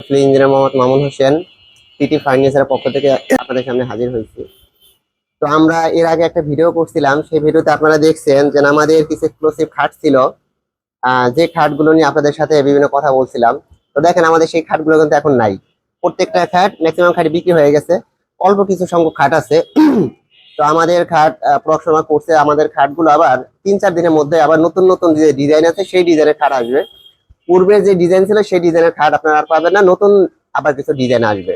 আসলে engineer Mohammad Mamun Hossain TT ফার্নিচারের পক্ষ থেকে আপনাদের সামনে হাজির হয়েছি। তো আমরা এর আগে একটা ভিডিও করছিলাম, সেই ভিডিওতে আপনারা দেখছেন যে আমাদের কিছু এক্সক্লুসিভ খাট ছিল। যে খাটগুলো নিয়ে আপনাদের সাথে বিভিন্ন কথা বলছিলাম। তো দেখেন, আমাদের সেই খাটগুলো কিন্তু এখন নাই। প্রত্যেকটা খাট ম্যাক্সিমাম খাট বিক্রি হয়ে গেছে। অল্প কিছু সংখ্যক খাট আছে। তো আমাদের খাট প্রক্সমা করছে। আমাদের খাটগুলো আবার তিন চার দিনের মধ্যে আবার নতুন নতুন যে ডিজাইন আছে, সেই ডিজাইনের খাট আসবে। পূর্বে যে ডিজাইন ছিল, সেই ডিজাইনের খাট আপনারা আর পাবেন না। নতুন আবার কিছু ডিজাইন আসবে।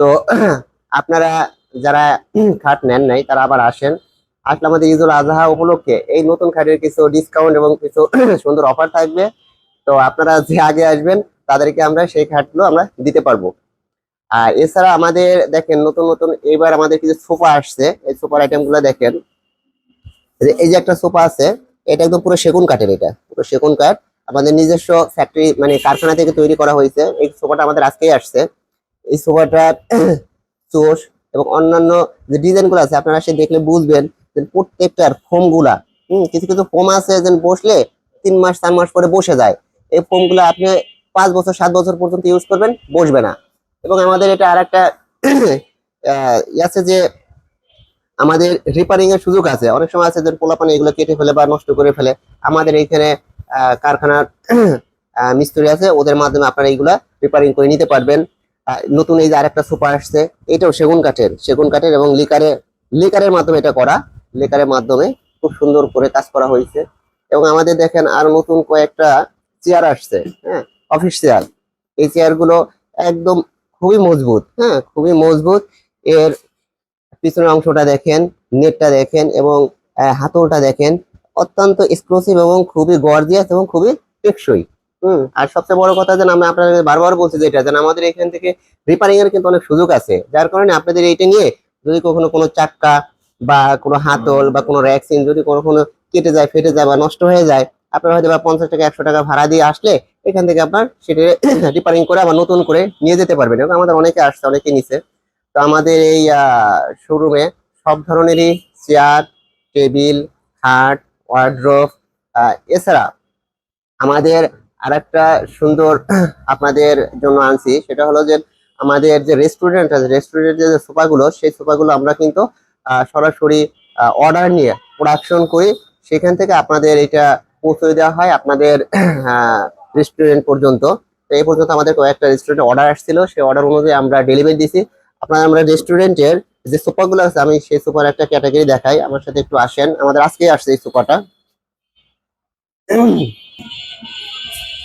তো, আপনারা যারা খাট নেন নাই, তারা আবার আসেন। আসলে আমাদের ঈদুল আজহা উপলক্ষে এই নতুন খাটের কিছু ডিসকাউন্ট এবং কিছু সুন্দর অফার থাকবে। তো, আপনারা যে আগে আসবেন, তাদেরকে আমরা সেই খাটগুলো আমরা দিতে পারব। আর এছাড়া আমাদের, দেখেন, নতুন নতুন এবার আমাদের কিছু সোফা আসছে। এই সোফার আইটেমগুলো দেখেন। এই যে একটা সোফা আছে, এটা একদম পুরো সেগুন কাঠের এটা। পুরো সেগুন কাঠ। আমাদের নিজস্ব ফ্যাক্টরি মানে কারখানা থেকে তৈরি করা হয়েছে। এই সোফাটা আমাদের আজকেই আসছে। এই সোফাটা চোষ এবং অন্যান্য যে ডিজাইনগুলো আছে, আপনারা সে দেখলে বুঝবেন যে প্রত্যেকটার ফোমগুলা হম, কিছু কিছু ফোম আছে যে বসলে তিন মাস, চার মাস পরে বসে যায়। এই ফোমগুলা আপনি পাঁচ বছর, সাত বছর পর্যন্ত ইউজ করবেন, বসবে না। এবং আমাদের এটা আর একটা আছে যে আমাদের রিপারিং এর সুযোগ আছে। অনেক সময় আছে যে পোলাপানি এগুলো কেটে ফেলে বা নষ্ট করে ফেলে। আমাদের এইখানে কারখানার মিস্ত্রি আছে, ওদের মাধ্যমে আপনারা এইগুলা রিপারিং করে নিতে পারবেন। নতুন এই যে আরেকটা সোফা আসছে, এটাও সেগুন কাঠের সেগুন কাঠের এবং লিকারে, লিকারের মাধ্যমে এটা করা, লিকারের মাধ্যমে খুব সুন্দর করে কাজ করা হয়েছে। এবং আমাদের দেখেন আর নতুন কয়েকটা চেয়ার আসছে হ্যাঁ অফিস চেয়ার এই চেয়ারগুলো একদম খুবই মজবুত হ্যাঁ খুবই মজবুত। এর পিছনের অংশটা দেখেন, নেটটা দেখেন এবং হাতলটা দেখেন। অত্যন্ত এক্সক্লুসিভ এবং খুবই গর্জিয়াস এবং খুবই টেকসই। হুম, আর সবচেয়ে বড় কথা যেন আমরা আপনাদের বারবার বলছি যেটা যেন আমাদের এখান থেকে রিপারিং এর কিন্তু অনেক সুযোগ আছে। যার কারণে আপনাদের এইটা নিয়ে যদি কখনো কোনো চাক্কা বা কোনো হাতল বা কোনো র্যাক্সিন যদি কোনো কোনো কেটে যায়, ফেটে যায় বা নষ্ট হয়ে যায়, আপনার হয়তো বা পঞ্চাশ টাকা, একশো টাকা ভাড়া দিয়ে আসলে এখান থেকে আপনার সেটা রিপারিং করে আবার নতুন করে নিয়ে যেতে পারবেন। এবং আমাদের অনেকে আসছে অনেকে নিছে। তো আমাদের এই শোরুমে সব ধরনেরই চেয়ার টেবিল খাট ওয়ার্ড্রোপ এছাড়া আমাদের আরেকটা সুন্দর আপনাদের জন্য আনছি, সেটা হলো যে আমাদের যে রেস্টুরেন্ট আছে রেস্টুরেন্টের যে সোফাগুলো, সেই সোফাগুলো আমরা কিন্তু সরাসরি অর্ডার নিয়ে প্রোডাকশন করি। সেখান থেকে আপনাদের এটা পৌঁছে দেওয়া হয় আপনাদের রেস্টুরেন্ট পর্যন্ত। তো এই পর্যন্ত আমাদের কয়েকটা রেস্টুরেন্টে অর্ডার আসছিল। সেই অর্ডার অনুযায়ী আমরা ডেলিভারি দিছি। আপনার আমরা রেস্টুরেন্টের যে সোফাগুলো আছে, আমি সেই সোফার একটা ক্যাটাগরি দেখাই। আমার সাথে একটু আসেন। আমাদের আজকে আসছে এই সোফাটা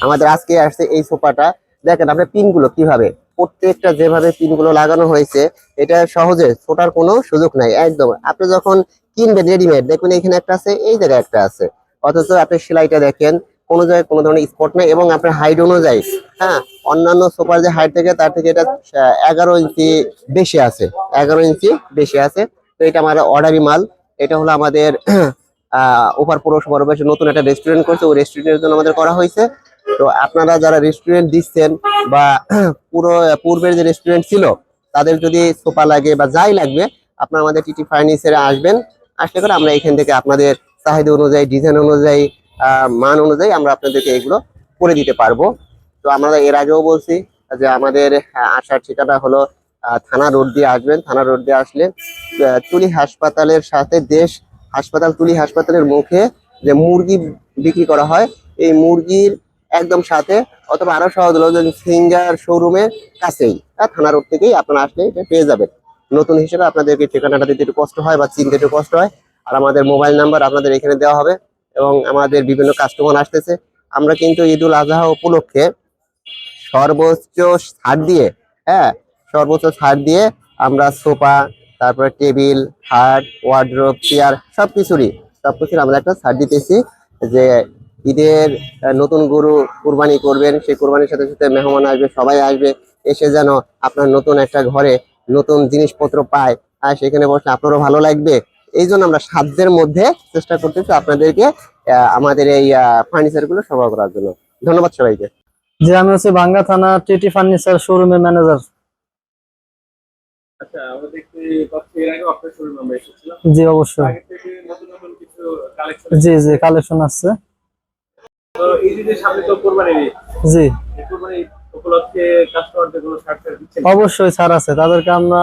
আমাদের আজকে আসছে এই সোফাটা দেখেন আপনার পিনগুলো কীভাবে? প্রত্যেকটা যেভাবে পিনগুলো লাগানো হয়েছে, এটা সহজে ছোটার কোনো সুযোগ নাই। একদম। আপনি যখন কিনবেন রেডিমেড দেখবেন এখানে একটা আছে, এই জায়গায় একটা আছে। অথচ আপনি সেলাইটা দেখেন কোনো জায়গায় কোনো ধরনের স্পট নেই এবং আপনার হাইট অনুযায়ী হ্যাঁ অন্যান্য সোফার যে হাইট থেকে তার থেকে এটা এগারো ইঞ্চি বেশি আছে, এগারো ইঞ্চি বেশি আছে। তো এটা আমার অর্ডারি মাল। এটা হলো আমাদের ওপার পৌরসভার বেশ নতুন একটা রেস্টুরেন্ট করছে। ওই রেস্টুরেন্টের জন্য আমাদের করা হয়েছে। তো আপনারা যারা রেস্টুরেন্ট দিচ্ছেন বা, পুরো, পূর্বের যে রেস্টুরেন্ট ছিল, তাদের যদি সোফা লাগে বা যাই লাগবে, আপনারা আমাদের টিটি ফার্নিচারে আসবেন। আসলে করে আমরা এখান থেকে আপনাদের চাহিদা অনুযায়ী ডিজাইন অনুযায়ী মান অনুযায়ী আমরা আপনাদেরকে এগুলো করে দিতে পারব। তো আমরা এর আগেও বলছি যে আমাদের আসার ঠিকানা হলো থানা রোড দিয়ে আসবেন। থানা রোড দিয়ে আসলে তুলি হাসপাতালের সাথে দেশ হাসপাতাল তুলি হাসপাতালের মুখে যে মুরগি বিক্রি করা হয় এই মুরগির একদম সাথে অথবা আরও সহজ হলো ফিঙ্গার শোরুমের কাছেই হ্যাঁ, থানা রোড থেকেই আপনারা আসলে পেয়ে যাবেন। নতুন হিসেবে আপনাদেরকে ঠিকানাটা দিতে একটু কষ্ট হয় বা চিনতে একটু কষ্ট হয়। আর আমাদের মোবাইল নাম্বার আপনাদের এখানে দেওয়া হবে। এবং আমাদের বিভিন্ন কাস্টমার আসতেছে। আমরা কিন্তু ঈদুল আজহা উপলক্ষে সর্বোচ্চ ছাড় দিয়ে হ্যাঁ সর্বোচ্চ ছাড় দিয়ে আমরা সোফা, তারপরে টেবিল, খাট ওয়ার্ড্রোব চেয়ার সব কিছুরই সব কিছুর আমরা একটা ছাড় দিতেছি যে ঈদের নতুন গরু কুরবানি করবেন, সেই কুরবানির সাথে সাথে মেহমান আসবে, সবাই আসবে, এসে যেন আপনার নতুন একটা ঘরে নতুন জিনিসপত্র পায়। আর সেখানে বসে আপনারও ভালো লাগবে। এই জন্য আমরা সাধ্যের মধ্যে চেষ্টা করতেছি আপনাদেরকে আমাদের এই ফার্নিচারগুলো সরবরাহ করার জন্য। ধন্যবাদ সবাইকে। যে আমি হচ্ছে বাঙ্গা থানা টিটি ফার্নিচার শোরুমের ম্যানেজার। আচ্ছা জি অবশ্যই। জি জি কালেকশন জি। অবশ্যই ছাড় আছে। তাদেরকে আমরা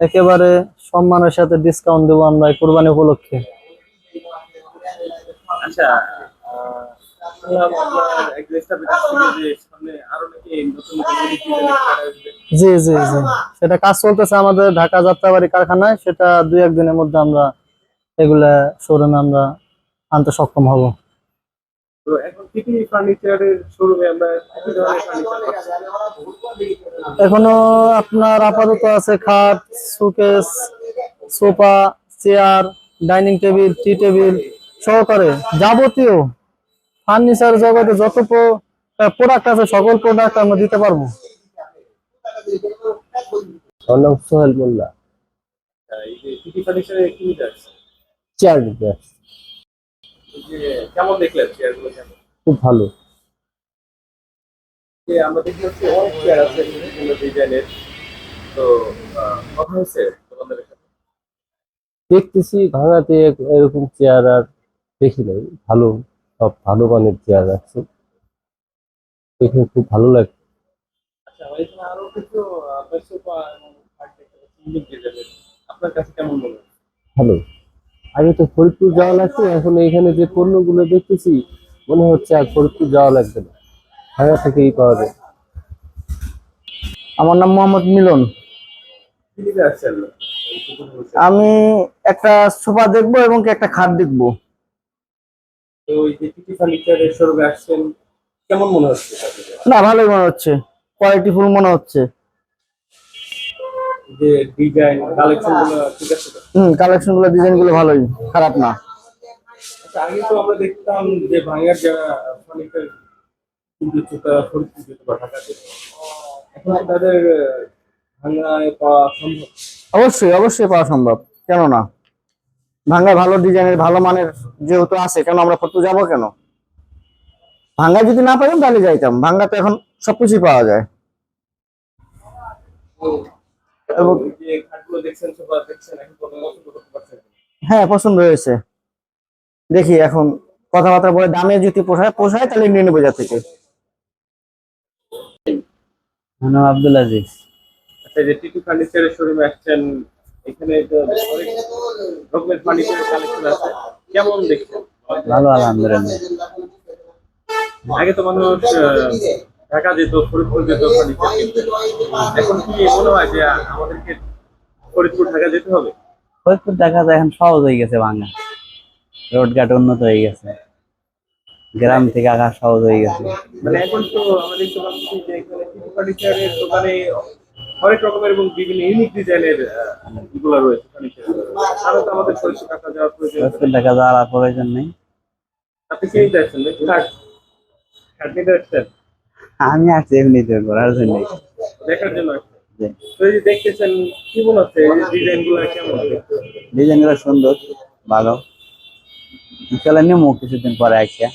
একেবারে সম্মানের সাথে ডিসকাউন্ট দেবো আমরা কোরবানি উপলক্ষে। আচ্ছা জি জি জি। সেটা কাজ চলতেছে আমাদের ঢাকা যাত্রাবাড়ি কারখানায় সেটা দুই একদিনের মধ্যে আমরা এগুলা শোরুমে আমরা আনতে সক্ষম হব। তো এখন কি কি ফার্নিচারের শোরুমে আমরা কি ধরনের ফার্নিচার পাচ্ছি? এখনও আপনার আপাতত আছে খাট showcase sofa chair dining table tea table সহকারে যাবতীয় ফার্নিচার জগতে যত প্রোডাক্ট আছে সকল প্রোডাক্ট আমরা দিতে পারব। আমার নাম সোহেল মোল্লা। আহ, এই যে কি কি ফার্নিচারের কি আছে? চেয়ার নিতে আসছি। কেমন দেখলেন চেয়ারগুলো কেমন? খুব ভালো। যে আমরা দেখতে পাচ্ছি অনেক চেয়ার আছে বিভিন্ন ডিজাইনের তো কথা হয়েছে সাথে দেখতেছি ভাঙাতে এরকম চেয়ার আর দেখি নাই। ভালো সব ভালো মানের চেয়ার আছে। দেখে খুব ভালো লাগে। আচ্ছা আমার এখানে আরও কিছু আপনার সোফা এবং খাট দেখতে পাচ্ছি আপনার কাছে কেমন মনে হয়? ভালো। আগে তো ফরিদপুর যাওয়া লাগছে এখন এখানে যে পণ্যগুলো দেখতেছি মনে হচ্ছে আর ফরিদপুর যাওয়া লাগবে না। ভাঙা থেকেই পাওয়া যায়। আমার নাম মোহাম্মদ মিলন। আমি একটা সোফা দেখব এবং একটা খাট দেখব। তো ওই যে টিটি ফার্নিচারের শোরুমে আসছেন কেমন মনে হচ্ছে? না ভালোই মনে হচ্ছে। কোয়ালিটি ফুল মনে হচ্ছে। যে ডিজাইন কালেকশনগুলো ঠিক আছে হুম কালেকশনগুলো ডিজাইনগুলো ভালোই খারাপ না। আচ্ছা আগে তো আমরা দেখতাম যে ভাঙার যারা ফার্নিচার কিন্তু জুতা ফরিদপুর যেত বা ঢাকাতে এখন তাদের ভাঙায় পাওয়া সম্ভব। অবশ্যই অবশ্যই পাওয়া সম্ভব কেন না? ভাঙ্গা ভালো ডিজাইনের ভালো মানের যেহেতু আছে কেন আমরা ফটো যাব কেন? ভাঙ্গা যদি না পাইতাম তাহলে যাইতাম ভাঙ্গা তো এখন সবকিছুই পাওয়া যায়। এবং যে খাটগুলো দেখছেন সোফা দেখছেন এখন কত পছন্দ করতে পারছেন? হ্যাঁ পছন্দ হয়েছে। দেখি এখন কথাবার্তা বলে দামে যদি পোষায় পোষায় তাহলে নিয়ে নেব যা থেকে নাম আব্দুল আজিজ। আচ্ছা যে টিটি ফার্নিচারের শোরুমে আসছেন এখানে তো অনেক রকমের ফার্নিচারের কালেকশন আছে। কেমন দেখছেন? ভালো আলহামদুলিল্লাহ। আগে তো মানুষ আহ, ঢাকা যেত ফরিদপুর যেত এখন কি মনে হয় যে আমাদেরকে ফরিদপুর ঢাকা যেতে হবে? ফরিদপুর দেখা যায় এখন সহজ হয়ে গেছে ভাঙা। রোডঘাট উন্নত হয়ে গেছে। গ্রাম থেকে আকাশ সহজ হয়ে গেছে। মানে এখন তো যে এখানে ফার্নিচারের দোকানে হরেক রকমের এবং বিভিন্ন ইউনিক ডিজাইনের এগুলো রয়েছে তাহলে তো আমাদের ফরিদপুর ঢাকা যাওয়ার প্রয়োজন। ফরিদপুর দেখা যাওয়ার আর প্রয়োজন নেই। আপনি কি নাকি খাট নিতে আসছেন আমি আসছি এমনিতে ঘোরার জন্য দেখার জন্য দেখতেছেন কি মনে হচ্ছে? ডিজাইনগুলো কেমন সুন্দর ভালো। চলে নিমো কিছুদিন পরে আসিয়া